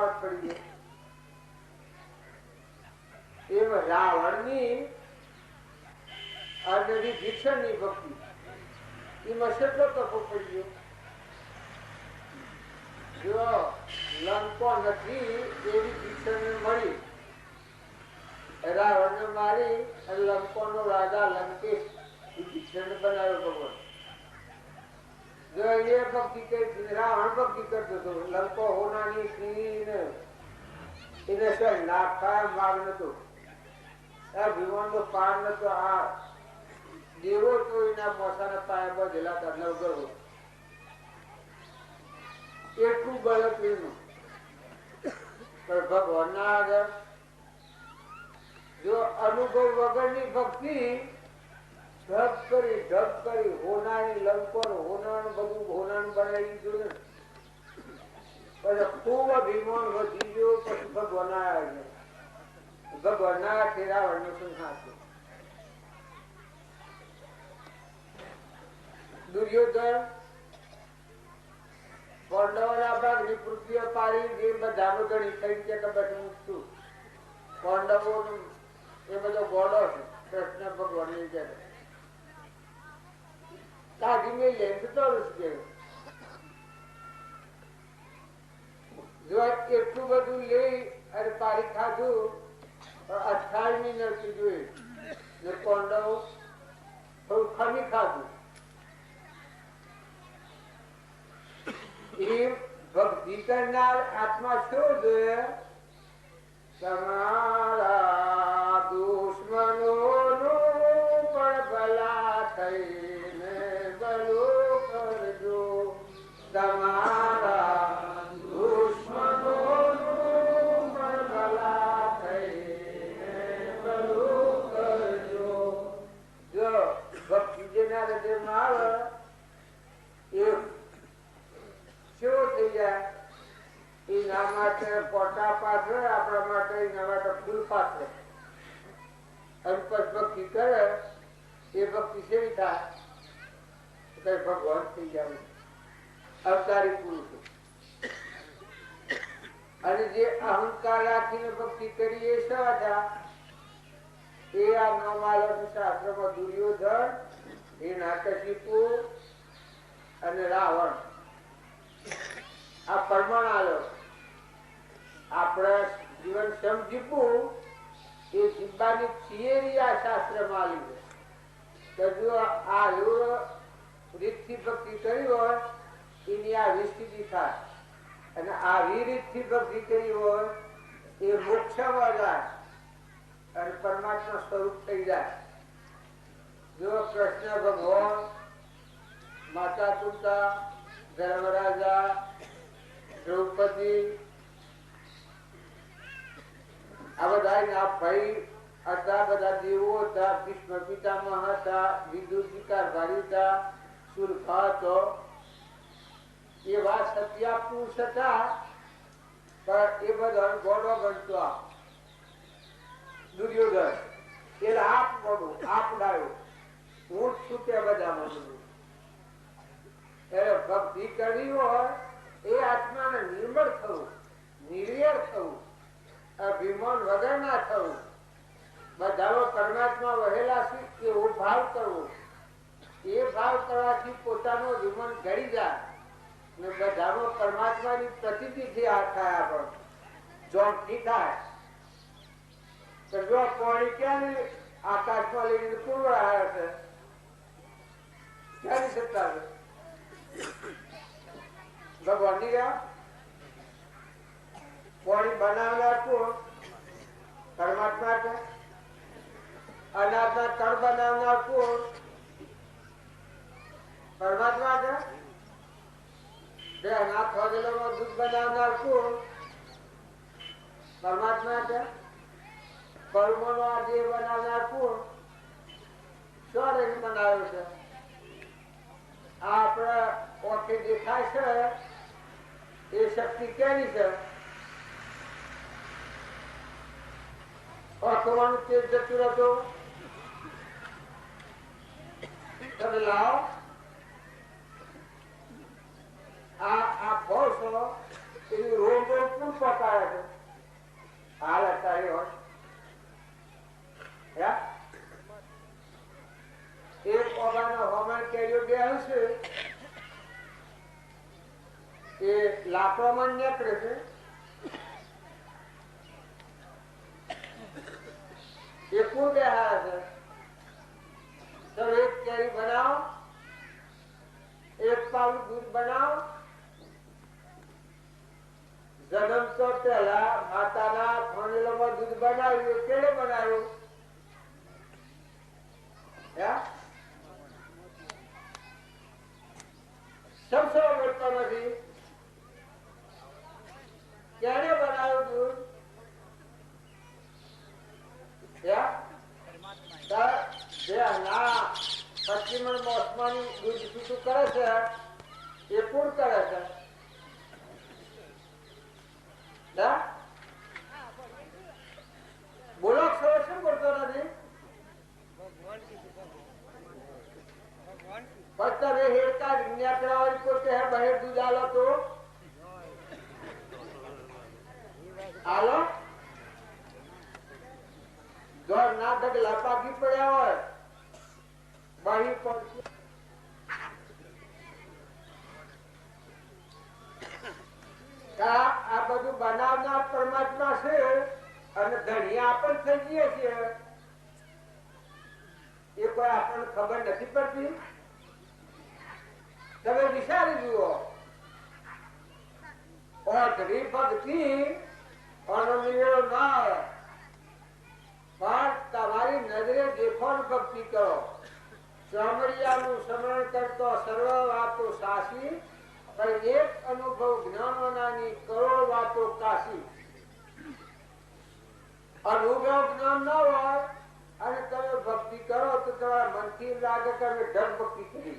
પાર પડી ગયો એમ રાવણની અને ભીષણની ભક્તિ. એમાં કેટલો તકો પડી ગયો જો લંકો નથી, એવી ભીષણ મળી. રાવણને મારી અને લંકોનો રાજા લંકેશ ભીષણ બનાવ્યો ભગવાન. જો એ ભક્તિ કરી રાવણ ભક્તિ કરતો હતો લંકો હોનાની સિંહ એને સર નાખા માગ નતો. આ ભીમણ નો પાર નતો, આ દેવો તો એના મોસાના પાયા બધેલા હતા નવગરો એટલું બળત એનું. પણ ભગવાનના આગળ જો અનુભવ વગરની ભક્તિ ઢગ કરી ઢગ કરી, હોનાણી લંકર હોનાણ બધું હોનાણ બનાવી દીધું પછી ખૂબ અભિમાન વધી ગયો, પછી ભગવાન આવ્યા ભગવાન ના રાવણનું સંહાર દુર્યોધન, પાંડવોના ભાગ પૃથ્વીઓ પાડી, જે બધાનો ગણી થઈ કે બસ હું છું. પાંડવો એ બધો ગોળો છે, કૃષ્ણ ભગવાનની જયારે કાઢી મેં લે તો કે જો એટલું બધું લઈ અને પારી ખાધું અઠાવીસ નરકી જોઈ ને ખાધું એ ભક્તિ કરનાર આત્મા શું જોઈએ માટે પોટા પાસે આપણા માટે નવા ફૂલ પાથરે. અંપસ ભક્તિ કરે, એ ભક્તિ કેવી થાય? ભગવાન થઈ જાય અવતારી પુરુષ. અને જે અહંકાર રાખીને ભક્તિ કરી એ શા એ આ નવમાલક શાસ્ત્રમાં દુર્યોધન, એ નાટકીપુ અને રાવણ. આ પરમાણ આવ્યો આપણે જીવન સમજીવું એ જીવવાની થિયરી આ શાસ્ત્રમાં આવી તો જો આ રીતથી ભક્તિ કરી હોય, એની આ વિસ્તૃતિ થાય. અને આવી રીતથી ભક્તિ કરી હોય, એ મોક્ષમાં જાય અને પરમાત્મા સ્વરૂપ થઈ જાય. જો કૃષ્ણ ભગવાન માતા પિતા ધર્મરાજા, દ્રૌપદી આ એ બધા ડાયો. હું જ છું તે બધા એટલે ભક્તિ કરવી હોય, એ આત્માને નિર્મળ થવું નિર્યર થવું. અભિમાન વગર ના થવું. બધાનો પરમાત્મા વહેલા છે એવો ભાવ કરવો એ ભાવ કરવાથી પોતાનો અભિમાન ઘડી જાય. ને બધાનો પરમાત્માની પ્રતિથી આ થાય જો જોડથી થાય. જો પાણી ક્યાં આકાશમાં લઈને પૂર્વ આવ્યા છે? ક્યારે સત્તા ભગવાનની ગયા પાણી બનાવનાર કોણ પરમાત્મા છે અનાજના તળ બનાવનાર કોણ પરમાત્મા છે કોણ કર્મનો આ દેહ બનાવનાર કોણ રહીને બનાવ્યો છે? આ આપણા ઓઠે દેખાય છે, એ શક્તિ કેની છે? આંખોમાંનું તેલ જતું રહેતો તમે લાવો હવામાન કેરીઓ હશે એ લાકડામાં નીકળે છે એ કુલ બે હારા છે તો એક કેરી બનાવો એક પાઉં દૂધ બનાવો જન્મ તો પહેલા માતાના ફણેલામાં દૂધ બનાવ્યું એ કેળે બનાવ્યું હે? સમસો બોલતો નથી ક્યારે બનાવ્યું દૂધ હે? તાર જે ના પશ્ચિમ મોસમાની દૂધ પીતું કરે છે? એ પૂર કરે છે? બોલો છો શું બોલતો નથી? પોતે હે, બહેર દૂધ આલો તો? આલો? ઘર ના ડગલા લાપા પડ્યા હોય. તમે વિચારી જુઓ. ઓઢડી ભક્તિ અણનિવેડો ના તમારી નજરે દેખોન ભક્તિ કરો. ચામડિયાનું સ્મરણ કરતો સર્વ વાતો સાસી પણ એક અનુભવ જ્ઞાનોનાની કરોડ વાતો કાશી. અનુભવ જ્ઞાન ન હોય અને તમે ભક્તિ કરો તો તમારા મનથી લાગે કે અમે ઢગ ભક્તિ કરી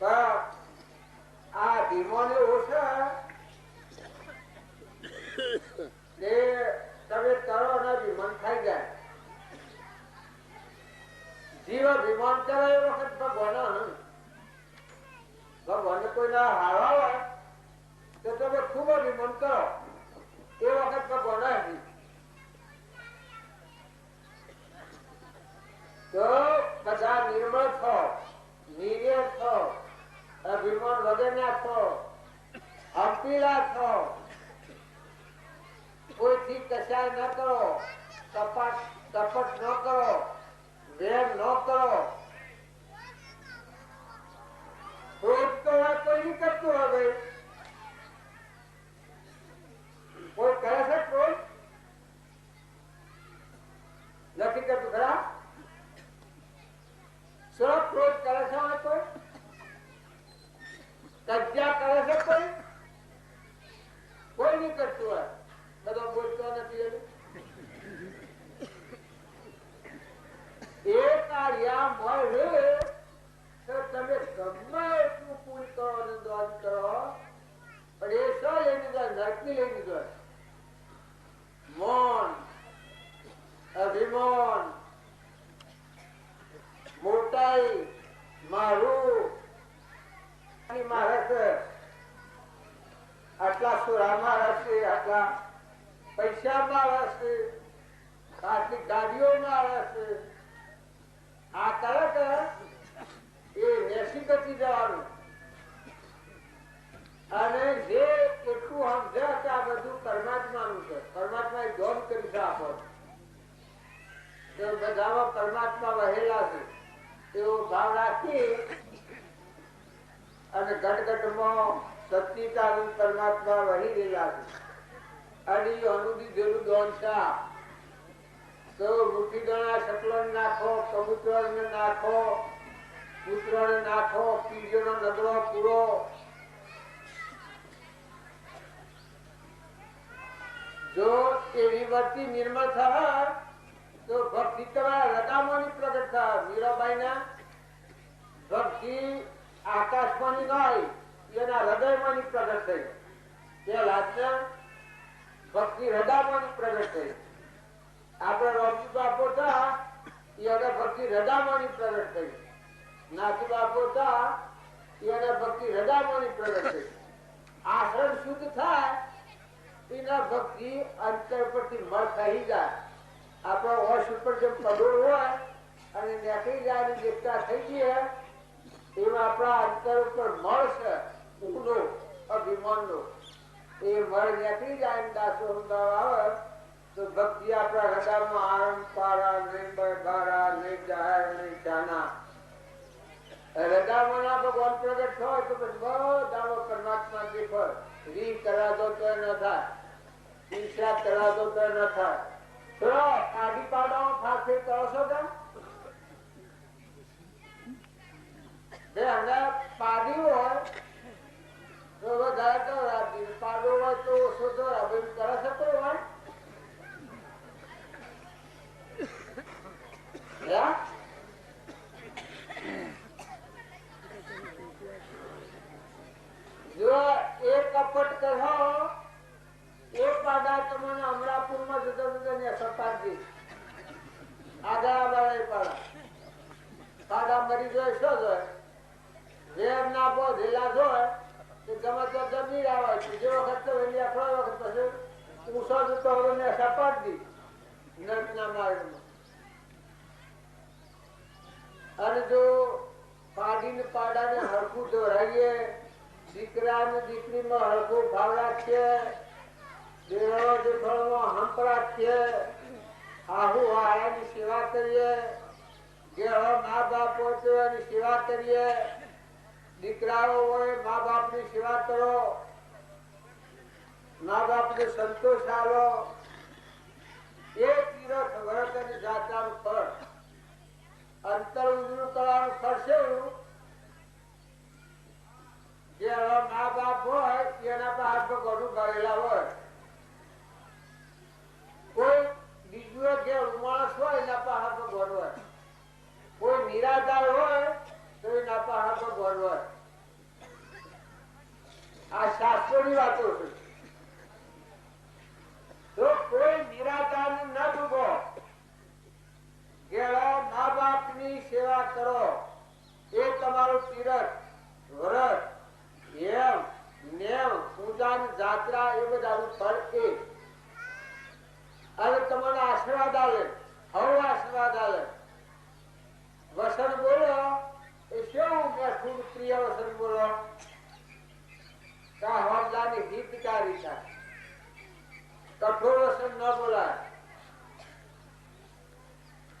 પણ આ ધીમોને ઓછા તે તમે કરો ને વિમાન ખાઈ જાય જીવ વિમાન કરે એ વખત ભગવાન આનંદ ભગવાન કોઈના હારવા હોય તો તમે ખૂબ વિમાન કરો એ વખત ભગવાન આવી તો બધા નિર્મળ થો નિર્ય થો અભિમાન વગરના થો હંપીલા થો કોઈથી કચાય ન કરો કપટ કપટ ન કરો વેર ન કરો ક્રોધ તો આ કોઈ નહીં કરતું હવે કોઈ કરે છે ક્રોધ નથી કરતું ખરા સ્વ ક્રોધ કરે છે હવે કોઈ કજ્જા કરે છે કોઈ કોઈ નહીં કરતું હોય બધો બોલતો નથી એને એ કાર્યા મળે તો તમે ગમે એટલું પૂર કરો અને દાન કરો પણ એ શું લઈને જાય નરકી લઈને જાય મૌન અભિમાન મોટાઈ મારું મારે છે આટલા સુરામાં રહેશે આટલા પૈસામાં રહેશે આટલી ગાડીઓમાં રહેશે આ કરે કે એ નેસી ગતિ જવાનું અને જે એટલું સમજે કે આ બધું પરમાત્માનું છે પરમાત્મા એ જોન કરી છે આપણને તે બધામાં પરમાત્મા વહેલા છે એવો ભાવ રાખી અને ગટગટમાં સત્યતાનું પરમાત્મા વહી રહેલા છે. અડી અનુદી જેવું દોન શા તો મુઠ્ઠી ગણા શકલો નાખો કબૂતર ને નાખો પુત્ર ને નાખો પીજો નો નગરો પૂરો. જો એવી વર્તી નિર્મળ થાય, તો ભક્તિ તમારા હૃદયમાંની પ્રગટ થાય. મીરાબાઈ ના ભક્તિ આકાશમાંની નહીં એના હૃદયમાંની પ્રગટ થઈ. ભક્તિ હૃદયમાંની પ્રગટ થઈ. આપણે રોમજી બાપો હતા એને ભક્તિ હૃદયમાંની પ્રગટ થઈ. નાથી બાપો હતા એને ભક્તિ હૃદયમાંની પ્રગટ થઈ. આશ્રમ શુદ્ધ થાય, એના ભક્તિ અંતર પરથી મળ થઈ જાય. આપણો હોશ ઉપર જેમ પગોળ હોય, અને નેકળી જાય દેખતા થઈ જઈએ એમાં આપણા અંતર ઉપર મળ છે, ઊંડો અભિમાનનો એ મળ નીકળી જાય ને દાસો આવે, તો ભક્તિ આપણા હૃદયમાં આનંદ પારા, નિર્ભય બારા નહીં જાના હૃદયમાં ના ભગવાન પ્રગટ હોય તો પછી બધામાં પરમાત્મા પર રી કરાતો તો ન થાય ઈર્ષા કરાતો તો ન થાય. તો આડી પાડાઓ ફાંસે કરો છો તેમ બે હમણાં પાડ્યું જો એક કપટ કહો એક પાડા તમને અમરાપુરમાં જતા જતા ને સપાટી આગળ આગળ પાડા. મરી જાય, શું જાય વેર ના બો ઢીલા જોય તો આવે છે. જે વખત તો માર્ગમાં. અને જો પાડીને પાડાને હરખું દોરાઈએ દીકરા ને દીકરીમાં હરખું ભાવડા છે દેવો દેખોમાં હંપ રાખીએ, આહુ આયાની સેવા કરીએ, જે મા બાપ તો સેવા કરીએ દીકરાઓ હોય, મા બાપની સેવા કરો. મા બાપને સંતોષ આલો એ તીરથ વ્રત અને જાત્રાનું ફળ. અંતર ઉજળું કરવાનું છે એવું. જે મા બાપ હોય, એના હાથ ઘણું ભરેલા હોય કોઈ બીજું જે માણસ હોય એના પર હાથ ઘર હોય કોઈ નિરાધાર હોય તો એના પર હાથ ઘર હોય આ શાસ્ત્રોની વાતો છે તો કોઈ નિરાધાર ન ડૂબો ગેળા મા બાપની સેવા કરો એ તમારું તીરથ વ્રત એમ નેમ પૂજા ને જાત્રા એ બધાનું ફળ એ અને તમને આશીર્વાદ આવે હવે આશીર્વાદ આવે વસન બોલો, એ શું મેઠું પ્રિય વસન બોલો? કા હોદલાની હિતકારી થાય. કઠોર વસન ન બોલાય.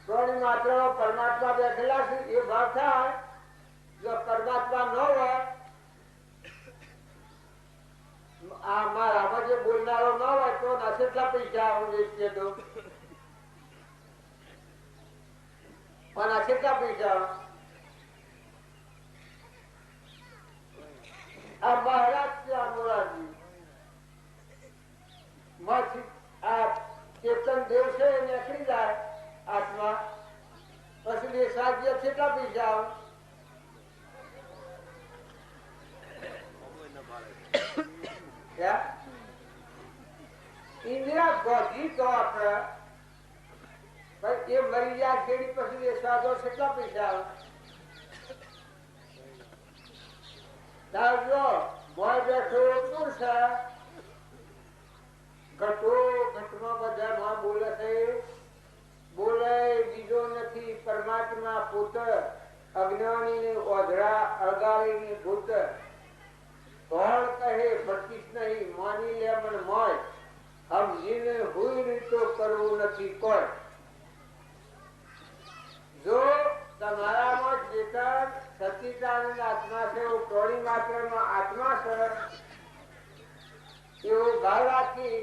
પ્રાણી માત્ર પરમાત્મા બેઠેલા છે, એ ભાવ થાય. જો પરમાત્મા ન હોય આ મારામાં જે બોલનારો ન હોય તો ના કેટલા પૈસા હું વેચીએ તો પણ કેટલા પૈસા આ મહારાજ છે આ ચેતન દેવ છે એ નીકળી જાય આત્મા પછી એ સાધ્ય કેટલા પૈસા આવે Yeah. ઇન્દિરા ગોધી એ મરી ગયા પછી ઘટમાં બધા માં બોલે છે. બોલે, બીજો નથી, પરમાત્મા પુત્ર અજ્ઞાની ને ઓધડા અળગાવી ને ભૂત કહે, ભટકીશ નહીં, માની લે પણ મોય સમજીને હુઈ રીતો કરવું નથી પણ જો તમારામાં જેતા સચિદાનંદ આત્મા છે, એવું પ્રાણી માત્રનો આત્મા છે એવો ભાવ રાખી